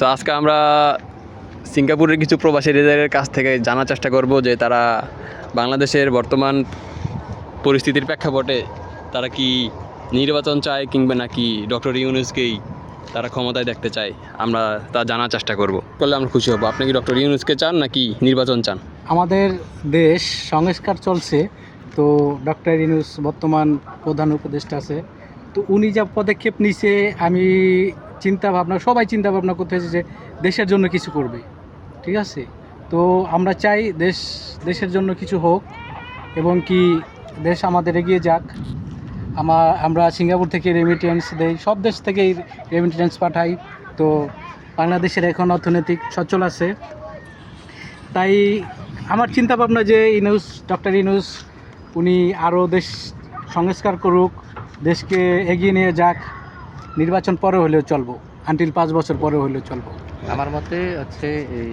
তো আজকে আমরা সিঙ্গাপুরের কিছু প্রবাসীদের কাছ থেকে জানার চেষ্টা করব যে তারা বাংলাদেশের বর্তমান পরিস্থিতির প্রেক্ষাপটে তারা কি নির্বাচন চায় কিংবা নাকি ডক্টর ইউনুসকেই তারা ক্ষমতায় দেখতে চায় আমরা তা জানার চেষ্টা করব। করলে আমরা খুশি হব। আপনি কি ডক্টর ইউনুসকে চান নাকি নির্বাচন চান? আমাদের দেশ সংস্কার চলছে তো ডক্টর ইউনুস বর্তমান প্রধান উপদেষ্টা আছে। তো উনি যা পদক্ষেপ নিছে আমি চিন্তা ভাবনা সবাই চিন্তা ভাবনা করতেছে যে দেশের জন্য কিছু করবে। ঠিক আছে? তো আমরা চাই দেশ, দেশের জন্য কিছু হোক এবং কি দেশ আমাদের এগিয়ে যাক। আমার আমরা সিঙ্গাপুর থেকে রেমিটেন্স দেই, সব দেশ থেকেই রেমিটেন্স পাঠাই। তো বাংলাদেশের এখন অর্থনৈতিক সচ্ছল আছে। তাই আমার চিন্তা ভাবনা যে ইনুস, ডক্টর ইনুস, উনি আরও দেশ সংস্কার করুক, দেশকে এগিয়ে নিয়ে যাক। নির্বাচন পরে হলেও চলবো আনটিল পাঁচ বছর পরে হলেও চলবো। আমার মতে হচ্ছে এই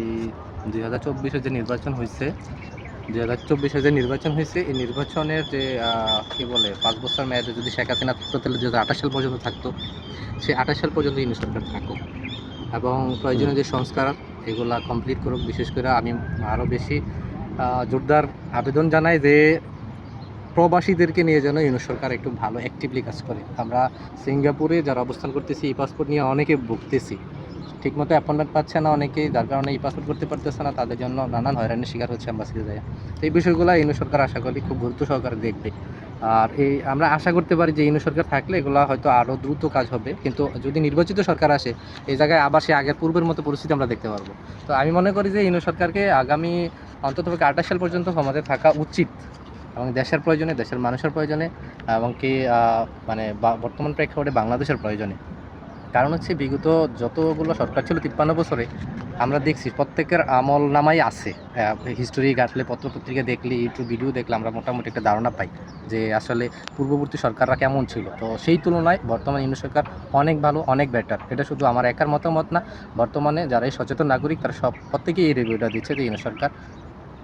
দুই হাজার চব্বিশে যে নির্বাচন হয়েছে দুই হাজার চব্বিশে যে নির্বাচন হয়েছে এই নির্বাচনের যে কী বলে, পাঁচ বছর মেয়াদে যদি শেখ হাসিনা থাকতো, তাহলে দু হাজার আঠাশ সাল পর্যন্ত থাকতো। সেই আঠাশ সাল পর্যন্ত ইউনি সরকার থাকুক। এবং প্রয়োজনীয় যে সংস্কার, এগুলা কমপ্লিট করুক। বিশেষ করে আমি আরও বেশি জোরদার আবেদন জানাই যে প্রবাসীদেরকে নিয়ে যেন ইউনি সরকার একটু ভালো অ্যাক্টিভলি কাজ করে। আমরা সিঙ্গাপুরে যারা অবস্থান করতেছি ই পাসপোর্ট নিয়ে অনেকে ভুগতেছি। ঠিকমতো অ্যাপয়েন্টমেন্ট পাচ্ছে না অনেকেই, যার কারণে ই পাসপোর্ট করতে পারতেছে না, তাদের জন্য নানান হয়রানির শিকার হচ্ছে অ্যাম্বাসিতে যায় তো এই বিষয়গুলো ইউনি সরকার আশা করি খুব গুরুত্ব সহকারে দেখবে। আর এই আমরা আশা করতে পারি যে ইউনি সরকার থাকলে এগুলো হয়তো আরও দ্রুত কাজ হবে। কিন্তু যদি নির্বাচিত সরকার আসে, এই জায়গায় আবার সে আগের পূর্বের মতো পরিস্থিতি আমরা দেখতে পারব। তো আমি মনে করি যে ইউনি সরকারকে আগামী অন্ততপক্ষে আঠাশ সাল পর্যন্ত ক্ষমতায় থাকা উচিত। এবং দেশের প্রয়োজনে, দেশের মানুষের প্রয়োজনে, এবং কি মানে বর্তমান প্রেক্ষাপটে বাংলাদেশের প্রয়োজনে। কারণ হচ্ছে বিগত যতগুলো সরকার ছিল, তিপ্পান্ন বছরে, আমরা দেখছি প্রত্যেকের আমল নামাই আছে। হিস্টোরি ঘাটলে, পত্রপত্রিকা দেখলে ইউটিউব ভিডিও দেখলে আমরা মোটামুটি একটা ধারণা পাই যে আসলে পূর্ববর্তী সরকাররা কেমন ছিল। তো সেই তুলনায় বর্তমান ইন্দু সরকার অনেক ভালো, অনেক বেটার এটা শুধু আমার একার মতামত না, বর্তমানে যারা এই সচেতন নাগরিক, তারা সব, প্রত্যেকেই এই রিভিউটা দিচ্ছে যে ইন্দু সরকার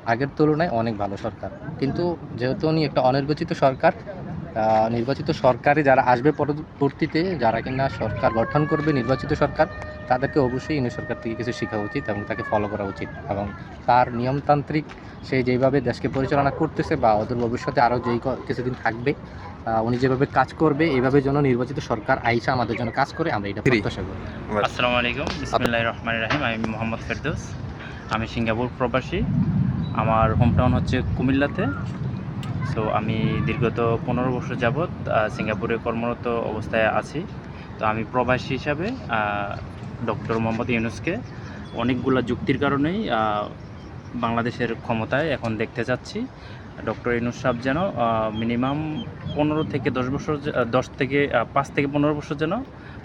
আগের তুলনায় অনেক ভালো সরকার। কিন্তু যেহেতু উনি একটা অনির্বাচিত সরকার নির্বাচিত সরকারে যারা আসবে পরবর্তীতে যারা কিনা সরকার গঠন করবে নির্বাচিত সরকার তাদেরকে অবশ্যই ইনি সরকার থেকে কিছু শেখা উচিত এবং তাকে ফলো করা উচিত এবং তার নিয়মতান্ত্রিক সে যেভাবে দেশকে পরিচালনা করতেছে বা ওদের ভবিষ্যতে আরও যেই কিছুদিন থাকবে উনি যেভাবে কাজ করবে এইভাবে যেন নির্বাচিত সরকার আইসা আমাদের জন্য কাজ করে আমরা এটা। প্রত্যাশা করি। আসসালামু আলাইকুম। বিসমিল্লাহ রহমান রাহিম। আমি মোহাম্মদ ফেরদৌস। আমি সিঙ্গাপুর প্রবাসী। আমার হোম টাউন হচ্ছে কুমিল্লাতে। সো আমি দীর্ঘত পনেরো বছর যাবৎ সিঙ্গাপুরে কর্মরত অবস্থায় আছি। তো আমি প্রবাসী হিসাবে ডক্টর মোহাম্মদ ইউনুসকে অনেকগুলো যুক্তির কারণেই বাংলাদেশের ক্ষমতায় এখন দেখতে যাচ্ছি ডক্টর ইনুস সাহেব যেন মিনিমাম পনেরো থেকে দশ বছর দশ থেকে পাঁচ থেকে পনেরো বছর যেন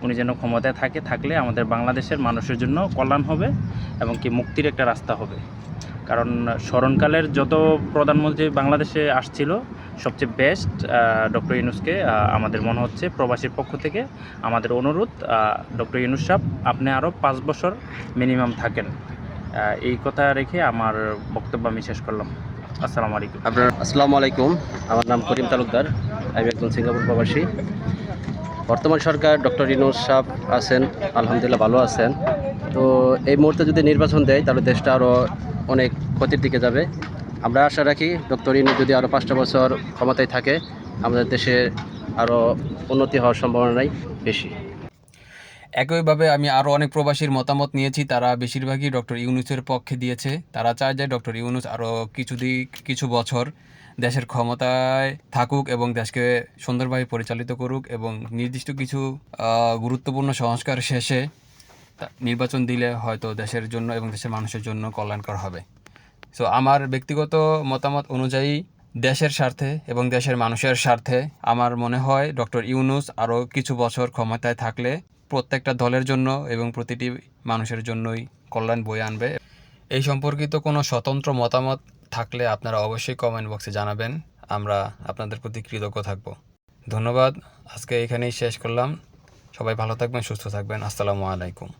উনি যেন ক্ষমতায় থাকে, থাকলে আমাদের বাংলাদেশের মানুষের জন্য কল্যাণ হবে এবং কি মুক্তির একটা রাস্তা হবে। কারণ স্মরণকালের যত প্রধানমন্ত্রী বাংলাদেশে আসছিল, সবচেয়ে বেস্ট ডক্টর ইউনুসকে আমাদের মনে হচ্ছে প্রবাসীর পক্ষ থেকে আমাদের অনুরোধ ডক্টর ইউনুস সাহেব, আপনি আরও পাঁচ বছর মিনিমাম থাকেন। এই কথা রেখে আমার বক্তব্য আমি শেষ করলাম। আসসালামু আলাইকুম। আপনার আসসালামু আলাইকুম। আমার নাম করিম তালুকদার। আমি একজন সিঙ্গাপুর প্রবাসী। বর্তমান সরকার ডক্টর ইনোজ সাহ আছেন, আলহামদুলিল্লাহ ভালো আছেন। তো এই মুহূর্তে যদি নির্বাচন দেয়, তাহলে দেশটা আরও অনেক ক্ষতির দিকে যাবে। আমরা আশা রাখি ডক্টর ইনু যদি আরও পাঁচটা বছর ক্ষমতায় থাকে, আমাদের দেশে আরও উন্নতি হওয়ার সম্ভাবনাই বেশি। একইভাবে আমি আরও অনেক প্রবাসীর মতামত নিয়েছি, তারা বেশিরভাগই ডক্টর ইউনুসের পক্ষে দিয়েছে। তারা চায় যে ডক্টর ইউনুস আরও কিছু দিক, কিছু বছর দেশের ক্ষমতায় থাকুক এবং দেশকে সুন্দরভাবে পরিচালিত করুক এবং নির্দিষ্ট কিছু গুরুত্বপূর্ণ সংস্কার শেষে নির্বাচন দিলে হয়তো দেশের জন্য এবং দেশের মানুষের জন্য কল্যাণকর হবে। সো আমার ব্যক্তিগত মতামত অনুযায়ী দেশের স্বার্থে এবং দেশের মানুষের স্বার্থে আমার মনে হয় ডক্টর ইউনুস আরও কিছু বছর ক্ষমতায় থাকলে প্রত্যেকটা দলের জন্য এবং প্রতিটি মানুষের জন্যই কল্যাণ বয়ে আনবে এই সম্পর্কিত কোনো স্বতন্ত্র মতামত থাকলে আপনারা অবশ্যই কমেন্ট বক্সে জানাবেন। আমরা আপনাদের প্রতি কৃতজ্ঞ থাকব। ধন্যবাদ। আজকে এখানেই শেষ করলাম। সবাই ভালো থাকবেন, সুস্থ থাকবেন। আসসালামু আলাইকুম।